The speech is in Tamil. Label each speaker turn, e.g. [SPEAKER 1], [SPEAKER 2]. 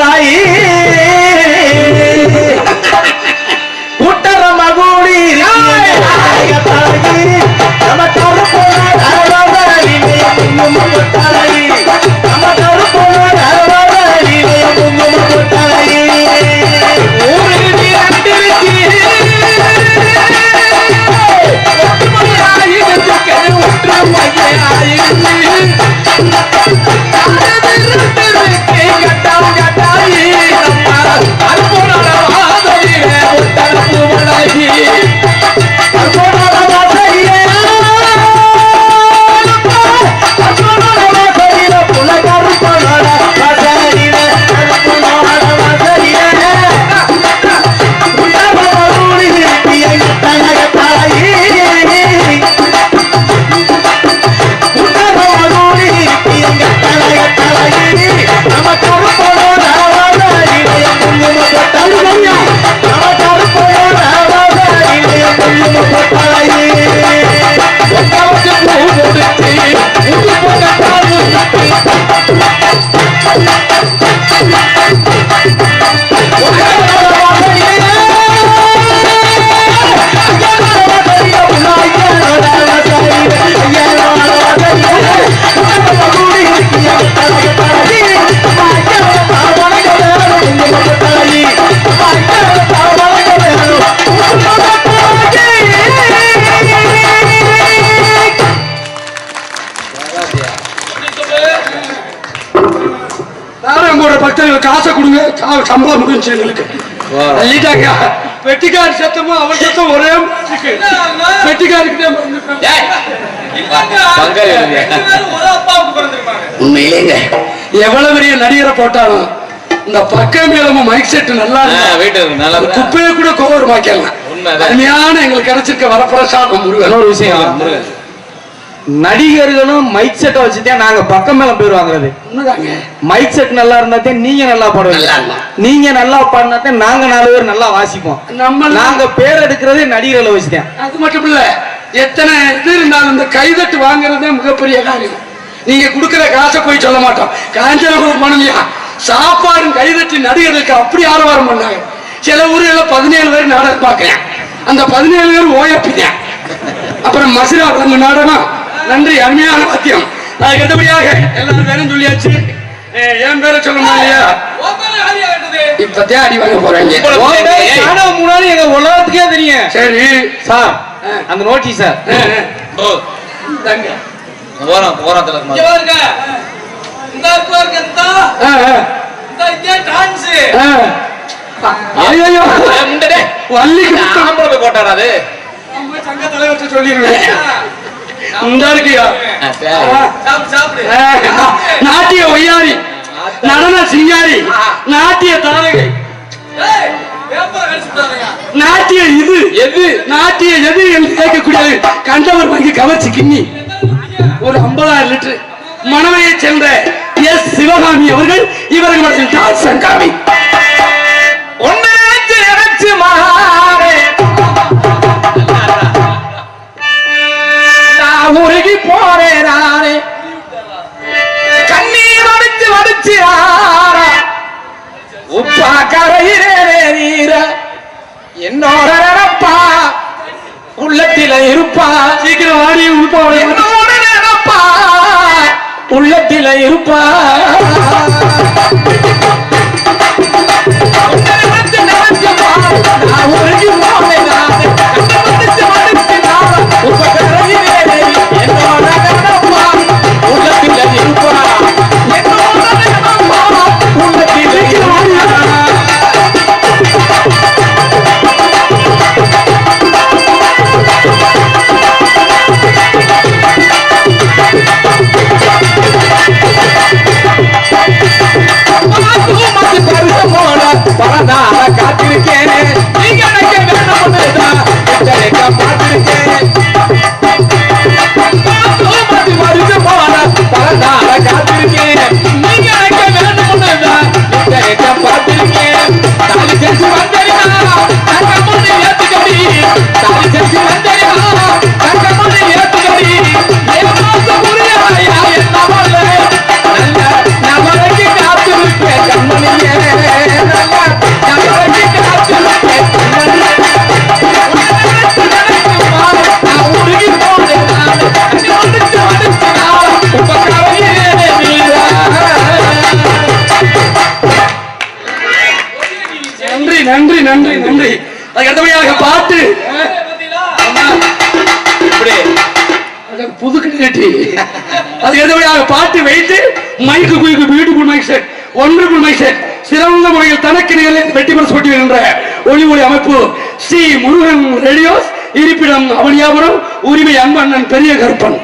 [SPEAKER 1] দাঁড়াই பக்தர்கள் காசை கொடுங்க சா- சம்பளம் முடிஞ்சு எங்களுக்கு. தள்ளிட்டாங்க பெட்டிக்கார் சத்தமும் அவர் சத்தம் ஒரே
[SPEAKER 2] எழுதியா?
[SPEAKER 1] உண்மையிலேங்க எவ்வளவு பெரிய நடிகரை போட்டாலும் இந்த பக்க மேலமும் மைக் செட் நல்லா ஒரு? குப்பையை கூட கோவர் மாக்கலாம். அருமையான எங்களுக்கு கிடைச்சிருக்க வரப்பிரசாதம் முருகன்
[SPEAKER 3] இன்னொரு விஷயம்
[SPEAKER 2] முருகன்.
[SPEAKER 3] நடிகர்களும் மைக் செட்டை வச்சுதான் நாங்க பக்கம் மேல பேர் வாங்குறது. மைக் செட் நல்லா இருந்தாதான் நீங்க நல்லா பாடுவீங்க. நீங்க நல்லா பாடினாதான் நாங்க நாலு பேர் நல்லா வாசிப்போம்.
[SPEAKER 1] நம்ம
[SPEAKER 3] நாங்க பேர் எடுக்கிறதே நடிகர்களை வச்சுதான்.
[SPEAKER 1] அது மட்டும் இல்ல எத்தனை இது இருந்தாலும் இந்த கைதட்டு வாங்குறதே மிகப்பெரிய காரியம். நீங்க கொடுக்கிற காசை போய் சொல்ல மாட்டோம். காஞ்சனபுரம் மனைவியா சாப்பாடும் கைதட்டி நடிகர்களுக்கு அப்படி ஆரவாரம் பண்ணாங்க. சில ஊர்ல பதினேழு பேர் நாடகம் பார்க்கிறேன் அந்த பதினேழு பேர் ஓயப்பிங்க அப்புறம் நம்ம நாடகம். நன்றி அருமையான வாத்தியம். அதுக்கு அடுத்தபடியாக எல்லாரும் பேரும் சொல்லியாச்சு. என் பேரை சொல்லணும் இல்லையா? இப்பத்தே அடி வாங்க போறாங்க.
[SPEAKER 3] முன்னாடி எங்க உலகத்துக்கே தெரியும்.
[SPEAKER 1] சரி.
[SPEAKER 3] சார்
[SPEAKER 1] ஆ.
[SPEAKER 3] அந்த நோட்டீஸ் சார்.
[SPEAKER 1] அஹ் அஹ்
[SPEAKER 2] ஓ,
[SPEAKER 1] தங்க.
[SPEAKER 2] ஓரம், ஓரத்துல இருக்கு மாதிரி.
[SPEAKER 1] அஹ் அஹ் ஐயோ
[SPEAKER 2] ஏய், முண்டை டேய்.
[SPEAKER 1] வள்ளிக்கு
[SPEAKER 2] இந்த
[SPEAKER 1] முத்தம்.
[SPEAKER 2] ஆம்பளை போய் போட்டாரா அது?
[SPEAKER 1] சங்க தலைவர்கிட்ட சொல்லிடுவேன். இந்த இருக்கியா நாட்டிய ஒய்யாரி நடன சிங்காரி நாட்டிய தாரகை. நாட்டிய இது
[SPEAKER 2] எது?
[SPEAKER 1] நாட்டிய எது என்று கேட்கக்கூடியது கண்டவர் வாங்கி கவர்ச்சி கிண்ணி. ஒரு ஐம்பதாயிரம் லிட்டர். மணவையை சென்ற எஸ். சிவகாமி அவர்கள் இவர்களுடைய டான்ஸ் சங்காமி
[SPEAKER 3] ஒன்னு நினைச்சு நினைச்சு மாறே. உருகி போறேன் நானே. கண்ணீர் வடிச்சு வடிச்சு ஆறா. உப்பா கரையிறே நீர. என்னோட நினப்பா உள்ளத்தில இருப்பா.
[SPEAKER 1] சீக்கிரம் உள்பாவோட
[SPEAKER 3] என்னோட நினப்பா உள்ளத்தில இருப்பா.
[SPEAKER 1] பாட்டு ஆமா.
[SPEAKER 2] இப்படி.
[SPEAKER 1] அது அடுத்தபடியாக பாட்டு வைத்து mic quick beautiful mic set ஒன்றுக்குள் mic set சிறந்த முறையில் தனக்கு நிகழ்ச்சி வெற்றி பெற போட்டி வருகின்ற ஒளி ஒளி அமைப்பு ஸ்ரீ முருகன் ரேடியோஸ் இருப்பிடம் அவனியாபுரம் உரிமை அன்பண்ணன் பெரிய கருப்பன்.